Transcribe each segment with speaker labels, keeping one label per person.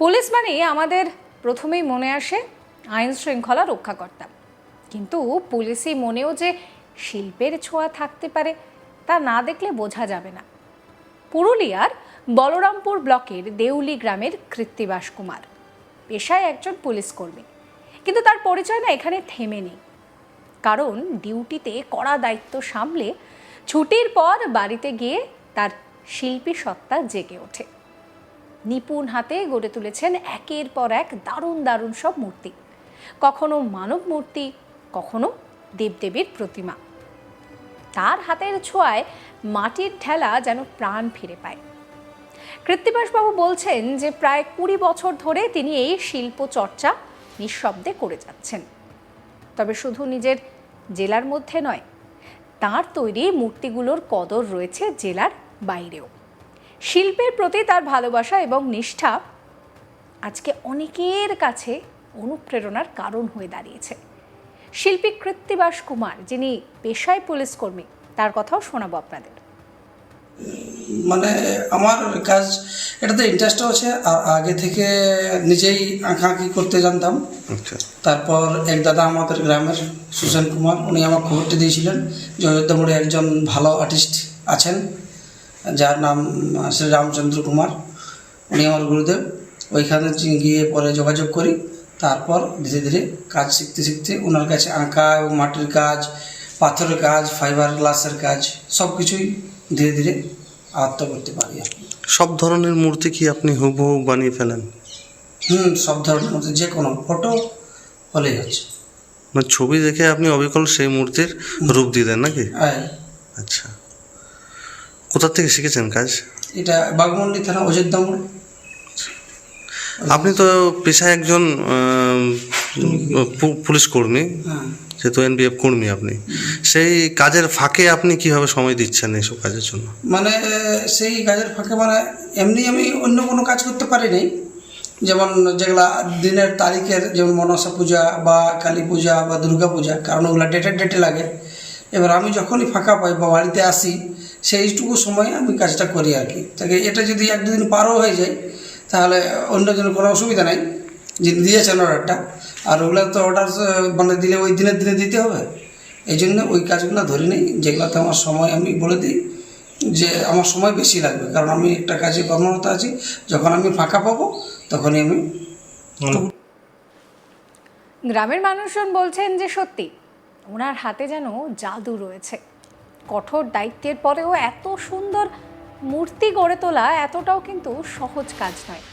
Speaker 1: Police মানে আমাদের প্রথমেই মনে আসে আইন শৃঙ্খলা রক্ষাকর্তা। কিন্তু পুলিশই মনেও যে শিল্পের ছোঁয়া থাকতে পারে, তা না দেখলে বোঝা যাবে না। পুরুলিয়ার বলরামপুর ব্লকের দেউলি গ্রামের কৃত্তিবাস কুমার, পেশায় একজন পুলিশ কর্মী। কিন্তু তার পরিচয় না এখানে থেমে নেই। কারণ ডিউটিতে কড়া দায়িত্ব সামলে ছুটির পর বাড়িতে গিয়ে তার শিল্পী সত্তা জেগে ওঠে। নিপুণ হাতে গড়ে তুলেছেন একের পর এক দারুণ দারুণ সব মূর্তি। কখনো মানব মূর্তি, কখনো দেবদেবীর প্রতিমা। তার হাতের ছোঁয়ায় মাটির ঠেলা যেন প্রাণ ফিরে পায়। কৃত্তিবাসবাবু বলছেন যে প্রায় কুড়ি বছর ধরে তিনি এই শিল্প চর্চা নিঃশব্দে করে যাচ্ছেন। তবে শুধু নিজের জেলার মধ্যে নয়, তার তৈরি মূর্তিগুলোর কদর রয়েছে জেলার বাইরেও। শিল্পের প্রতি তার ভালোবাসা এবং নিষ্ঠা আজকে অনেকের কাছে অনুপ্রেরণার কারণ হয়ে দাঁড়িয়েছে। শিল্পী কৃত্তিবাস কুমার যিনি পেশায় পুলিশ কর্মী তার কথাও শোনাবো আপনাদের।
Speaker 2: মানে আমার কাজ এটাতে ইন্টারেস্টও আছে আর আগে থেকে নিজেই আঁকাআঁকি করতে জানতাম।
Speaker 3: আচ্ছা।
Speaker 2: তারপর এক দাদা আমাদের গ্রামের সুশান কুমার উনি আমার খবরটি দিয়েছিলেন যে অযোধ্যা মোড়ে একজন ভালো আর্টিস্ট আছেন। যার নাম শ্রী রামচন্দ্র কুমার। উনি আমার গুরুদেব। ওইখানে গিয়ে পরে যোগাযোগ করি। তারপর ধীরে ধীরে কাজ শিখতে শিখতে ওনার কাছে আঁকা এবং মাটির কাজ পাথরের কাজ ফাইবার গ্লাসের কাজ সব কিছুই ধীরে ধীরে আয়ত্ত করতে পারি
Speaker 3: সব ধরনের মূর্তি কি আপনি হুবহু বানিয়ে ফেলেন?
Speaker 2: হুম সব ধরনের মূর্তি যে কোনো ফটো হলেই হচ্ছে।
Speaker 3: মানে ছবি দেখে আপনি অবিকল সেই মূর্তির রূপ দিয়ে দেন নাকি?
Speaker 2: আর
Speaker 3: আচ্ছা। কোথা থেকে শিখেছেন কাজ?
Speaker 2: এটা বাগমন্ডি থানা অযোধ্যা মোড়
Speaker 3: আপনি তো পেশায় একজন পুলিশ কর্মী
Speaker 2: হ্যাঁ।
Speaker 3: যেহেতু এনবিএফ কর্মী আপনি। সেই কাজের ফাঁকে আপনি কীভাবে সময় দিচ্ছেন এইসব কাজের জন্য?
Speaker 2: মানে সেই কাজের ফাঁকে মানে এমনি আমি অন্য কোনো কাজ করতে পারিনি যেমন যেগুলা দিনের তারিখের যেমন মনসা পূজা বা কালী পূজা বা দুর্গা পূজা কারণ ওগুলো ডেটে ডেটে লাগে। এবার আমি যখনই ফাঁকা পাই বা বাড়িতে আসি সেইটুকু সময় আমি কাজটা করি আর কি। তাকে এটা যদি এক দুদিন পারও হয়ে যায় তাহলে অন্য জন্য কোনো অসুবিধা নাই। যিনি দিয়েছেন অর্ডারটা আর ওগুলো তো অর্ডার মানে দিলে ওই দিনের দিনে দিতে হবে। এই জন্য ওই কাজগুলো ধরি নিই। যেগুলোতে আমার সময় আমি বলে দিই যে আমার সময় বেশি লাগবে। কারণ আমি একটা কাজে কর্মরত আছি যখন আমি ফাঁকা পাবো তখনই আমি
Speaker 1: গ্রামের মানুষজন বলছেন যে সত্যি ওনার হাতে যেন জাদু রয়েছে। কঠোর দায়িত্বের পরেও এত সুন্দর মূর্তি গড়ে তোলা এতটাও কিন্তু সহজ কাজ নয়।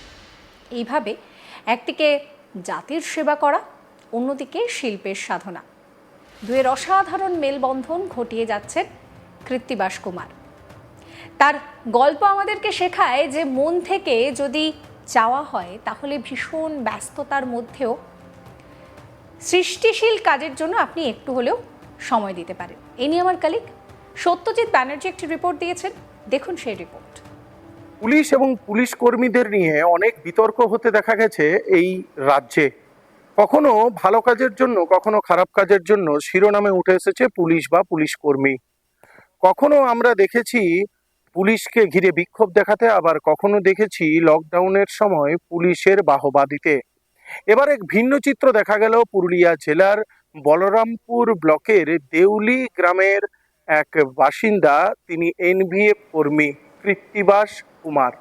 Speaker 1: এইভাবে একদিকে জাতির সেবা করা, অন্যদিকে শিল্পের সাধনা। দুয়ের অসাধারণ মেলবন্ধন ঘটিয়ে যাচ্ছেন কৃত্তিবাস কুমার তার গল্প আমাদেরকে শেখায় যে মন থেকে যদি চাওয়া হয়, তাহলে ভীষণ ব্যস্ততার মধ্যেও সৃষ্টিশীল কাজের জন্য আপনি একটু হলেও সময় দিতে পারেন। এ নিয়ে আমার কালিক সত্যজিৎ ব্যানার্জি একটি রিপোর্ট দিয়েছেন। দেখুন সেই রিপোর্ট।
Speaker 4: পুলিশ এবং পুলিশ কর্মীদের নিয়ে অনেক বিতর্ক হতে দেখা গেছে এই রাজ্যে। কখনো ভালো কাজের জন্য, কখনো খারাপ কাজের জন্য শিরোনামে উঠে এসেছে পুলিশ বা পুলিশ কর্মী। কখনো আমরা দেখেছি পুলিশকে ঘিরে বিক্ষোভ দেখাতে, আবার কখনো দেখেছি লকডাউনের সময় পুলিশের বাহবা দিতে। এবার এক ভিন্ন চিত্র দেখা গেল পুরুলিয়া জেলার বলরামপুর ব্লকের দেউলি গ্রামের এক বাসিন্দা, তিনি এনভিএফ কর্মী কৃত্তিবাস কুমার।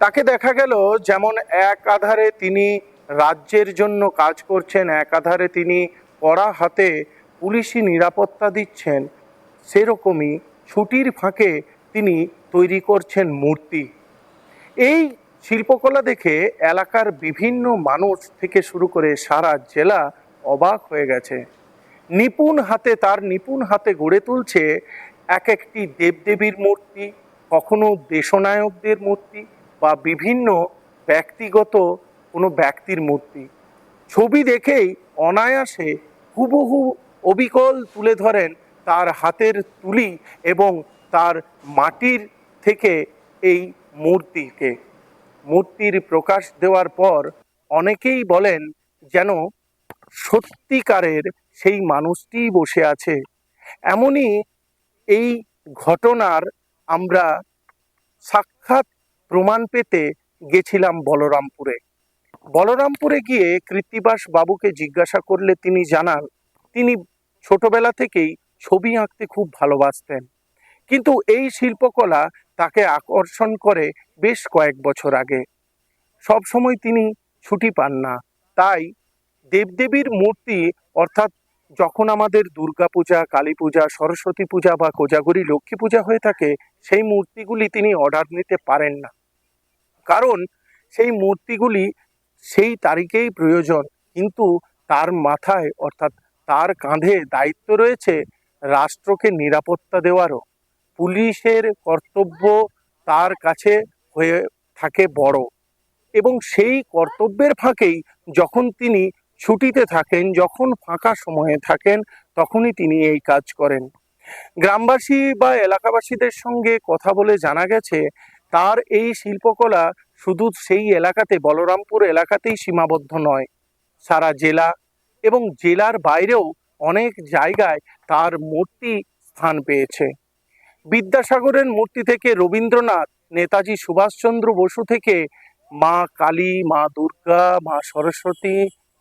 Speaker 4: তাকে দেখা গেল যেমন এক আধারে তিনি রাজ্যের জন্য কাজ করছেন, এক আধারে তিনি কড়া হাতে পুলিশি নিরাপত্তা দিচ্ছেন। সেরকমই ছুটির ফাঁকে তিনি তৈরি করছেন মূর্তি। এই শিল্পকলা দেখে এলাকার বিভিন্ন মানুষ থেকে শুরু করে সারা জেলা অবাক হয়ে গেছে। নিপুণ হাতে, তার নিপুণ হাতে গড়ে তুলছে এক একটি দেবদেবীর মূর্তি, কখনো দেশনায়কদের মূর্তি বা বিভিন্ন ব্যক্তিগত কোনো ব্যক্তির মূর্তি। ছবি দেখেই অনায়াসে হুবহু অবিকল তুলে ধরেন তার হাতের তুলি এবং তার মাটির থেকে এই মূর্তিকে। মূর্তির প্রকাশ দেওয়ার পর অনেকেই বলেন যেন সত্যিকারের সেই মানুষটিই বসে আছে। এমনই এই ঘটনার আমরা সাক্ষাৎ প্রমাণ পেতে গেছিলাম বলরামপুরে। বলরামপুরে গিয়ে কৃত্তিবাস বাবুকে জিজ্ঞাসা করলে তিনি জানান, তিনি ছোটবেলা থেকেই ছবি আঁকতে খুব ভালোবাসতেন। কিন্তু এই শিল্পকলা তাকে আকর্ষণ করে বেশ কয়েক বছর আগে। সব সময় তিনি ছুটি পান না। তাই দেবদেবীর মূর্তি অর্থাৎ যখন আমাদের দুর্গাপূজা কালী পূজা, সরস্বতী পূজা বা কোজাগরী লক্ষ্মী পূজা হয়ে থাকে, সেই মূর্তিগুলি তিনি অর্ডার নিতে পারেন না। কারণ সেই মূর্তিগুলি সেই তারিখেই প্রয়োজন, কিন্তু তার মাথায় অর্থাৎ তার কাঁধে দায়িত্ব রয়েছে রাষ্ট্রকে নিরাপত্তা দেওয়ারও। পুলিশের কর্তব্য তার কাছে হয়ে থাকে বড়। এবং সেই কর্তব্যের ফাঁকেই যখন তিনি ছুটিতে থাকেন, যখন ফাঁকা সময়ে থাকেন, তখনই তিনি এই কাজ করেন। গ্রামবাসী বা এলাকাবাসীদের সঙ্গে কথা বলে জানা গেছে, তার এই শিল্পকলা শুধু সেই এলাকাতে, বলরামপুর এলাকাতেই সীমাবদ্ধ নয়। সারা জেলা এবং জেলার বাইরেও অনেক জায়গায় তার মূর্তি স্থান পেয়েছে। বিদ্যাসাগরের মূর্তি থেকে রবীন্দ্রনাথ, নেতাজি সুভাষচন্দ্র বসু থেকে মা কালী, মা দুর্গা, মা সরস্বতী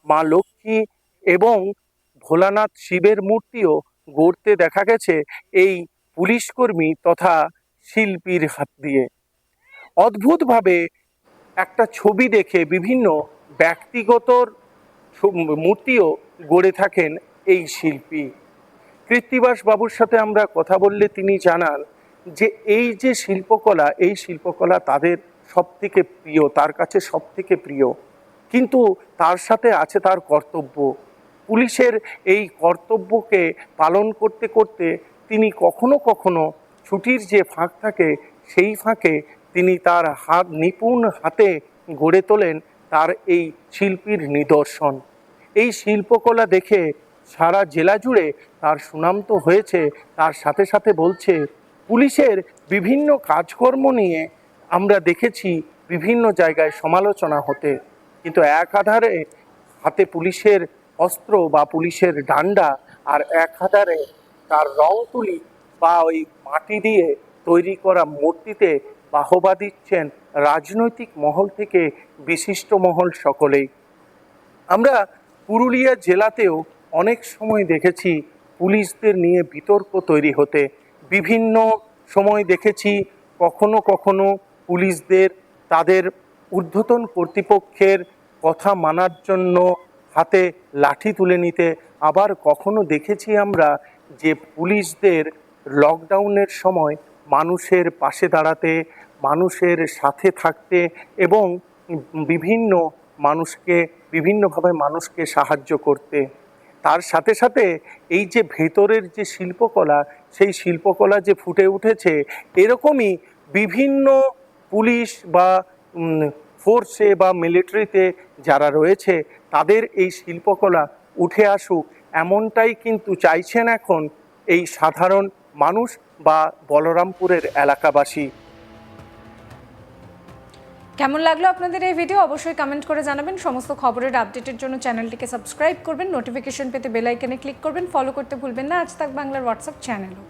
Speaker 4: মা লক্ষ্মী এবং ভোলানাথ শিবের মূর্তিও গড়তে দেখা গেছে এই পুলিশকর্মী তথা শিল্পীর হাত দিয়ে। অদ্ভুতভাবে একটা ছবি দেখে বিভিন্ন ব্যক্তিগত মূর্তিও গড়ে থাকেন এই শিল্পী। কৃত্তিবাস বাবুর সাথে আমরা কথা বললে তিনি জানান যে এই যে শিল্পকলা, এই শিল্পকলা তাদের সব থেকে প্রিয়, তার কাছে সব থেকে প্রিয়। কিন্তু তার সাথে আছে তার কর্তব্য। পুলিশের এই কর্তব্যকে পালন করতে করতে তিনি কখনো কখনো ছুটির যে ফাঁক থাকে, সেই ফাঁকে তিনি তার হাত, নিপুণ হাতে গড়ে তোলেন তার এই শিল্পীর নিদর্শন। এই শিল্পকলা দেখে সারা জেলা জুড়ে তার সুনাম তো হয়েছে, তার সাথে সাথে বলছে, পুলিশের বিভিন্ন কাজকর্ম নিয়ে আমরা দেখেছি বিভিন্ন জায়গায় সমালোচনা হতে। কিন্তু এক আধারে হাতে পুলিশের অস্ত্র বা পুলিশের ডান্ডা আর এক আধারে তার রং তুলি বা ওই মাটি দিয়ে তৈরি করা মূর্তিতে বাহবা দিচ্ছেন রাজনৈতিক মহল থেকে বিশিষ্ট মহল সকলেই। আমরা পুরুলিয়া জেলাতেও অনেক সময় দেখেছি পুলিশদের নিয়ে বিতর্ক তৈরি হতে। বিভিন্ন সময় দেখেছি কখনো কখনো পুলিশদের তাদের ঊর্ধ্বতন কর্তৃপক্ষের কথা মানার জন্য হাতে লাঠি তুলে নিতে আবার কখনো দেখেছি আমরা যে পুলিশদের লকডাউনের সময় মানুষের পাশে দাঁড়াতে, মানুষের সাথে থাকতে এবং বিভিন্ন মানুষকে, বিভিন্নভাবে মানুষকে সাহায্য করতে। তার সাথে সাথে এই যে ভেতরের যে শিল্পকলা, সেই শিল্পকলা যে ফুটে উঠেছে, এরকমই বিভিন্ন পুলিশ বা ফোর্সে বা মিলিটারিতে যারা রয়েছে, তাদের এই শিল্পকলা উঠে আসুক, এমনটাই কিন্তু চাইছেন এখন এই সাধারণ মানুষ বা বলরামপুরের এলাকাবাসী।
Speaker 1: কেমন লাগল আপনাদের এই ভিডিও অবশ্যই কমেন্ট করে জানাবেন। সমস্ত খবরের আপডেটের জন্য চ্যানেলটিকে সাবস্ক্রাইব করবেন। নোটিফিকেশন পেতে বেল আইকনে ক্লিক করবেন। ফলো করতে ভুলবেন না। আজ তাক বাংলার হোয়াটসঅ্যাপ চ্যানেলও